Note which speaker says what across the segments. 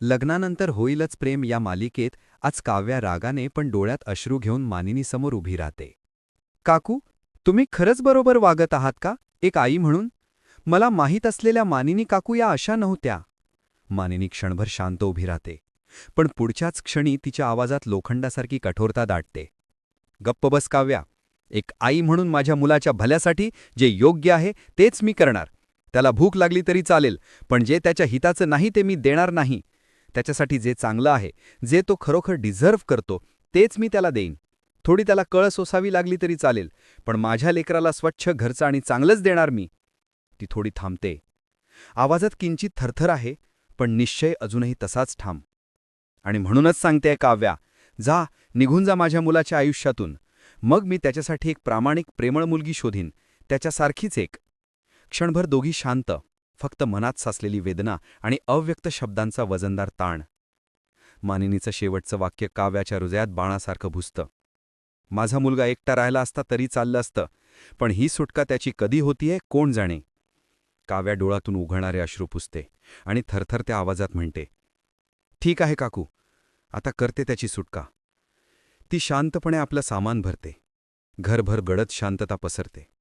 Speaker 1: लग्नानंतर होईलच प्रेम या मालिकेत आज काव्या रागाने पण डोळ्यात अश्रू घेऊन मानिनीसमोर उभी राहते. काकू तुम्ही खरंच बरोबर वागत आहात का? एक आई म्हणून? मला माहीत असलेल्या मानिनी काकू या अशा नव्हत्या. मानिनी क्षणभर शांत उभी राहते. पण पुढच्याच क्षणी तिच्या आवाजात लोखंडासारखी कठोरता दाटते. गप्प बस काव्या. एक आई म्हणून माझ्या मुलाच्या भल्यासाठी जे योग्य आहे तेच मी करणार. त्याला भूक लागली तरी चालेल पण जे त्याच्या हिताचं नाही ते मी देणार नाही. त्याच्यासाठी जे चांगलं आहे जे तो खरोखर डिझर्व्ह करतो तेच मी त्याला देईन. थोडी त्याला कळ सोसावी लागली तरी चालेल पण माझ्या लेकराला स्वच्छ घरचं आणि चांगलंच देणार मी. ती थोडी थांबते. आवाजात किंचित थरथर आहे पण निश्चय अजूनही तसाच ठाम. आणि म्हणूनच सांगते काव्या जा निघून जा माझ्या मुलाच्या आयुष्यातून. मग मी त्याच्यासाठी एक प्रामाणिक प्रेमळ मुलगी शोधीन त्याच्यासारखीच एक. क्षणभर दोघी शांत. फक्त मनात साचलेली वेदना आणि अव्यक्त शब्दांचा वजनदार ताण. मानिनीचं शेवटचं वाक्य काव्याच्या हृदयात बाणासारखं भुसतं. माझा मुलगा एकटा राहिला असता तरी चाललं असतं पण ही सुटका त्याची कधी होतीये कोण जाणे? काव्या डोळ्यातून उघडणारे अश्रू पुसते आणि थरथर त्या आवाजात म्हणते ठीक आहे काकू आता करते त्याची सुटका. ती शांतपणे आपलं सामान भरते. घरभर गडद शांतता पसरते.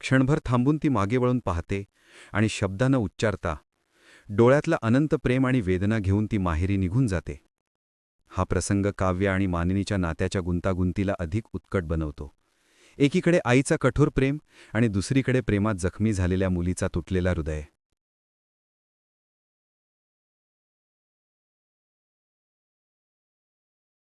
Speaker 1: क्षणभर थांबून ती मागे वळून पाहते आणि शब्दानं उच्चारता डोळ्यातला अनंत प्रेम आणि वेदना घेऊन ती माहेरी निघून जाते. हा प्रसंग काव्य आणि मानिनीच्या नात्याच्या गुंतागुंतीला अधिक उत्कट बनवतो. एकीकडे आईचा कठोर प्रेम आणि दुसरीकडे प्रेमात जखमी झालेल्या मुलीचा तुटलेला हृदय.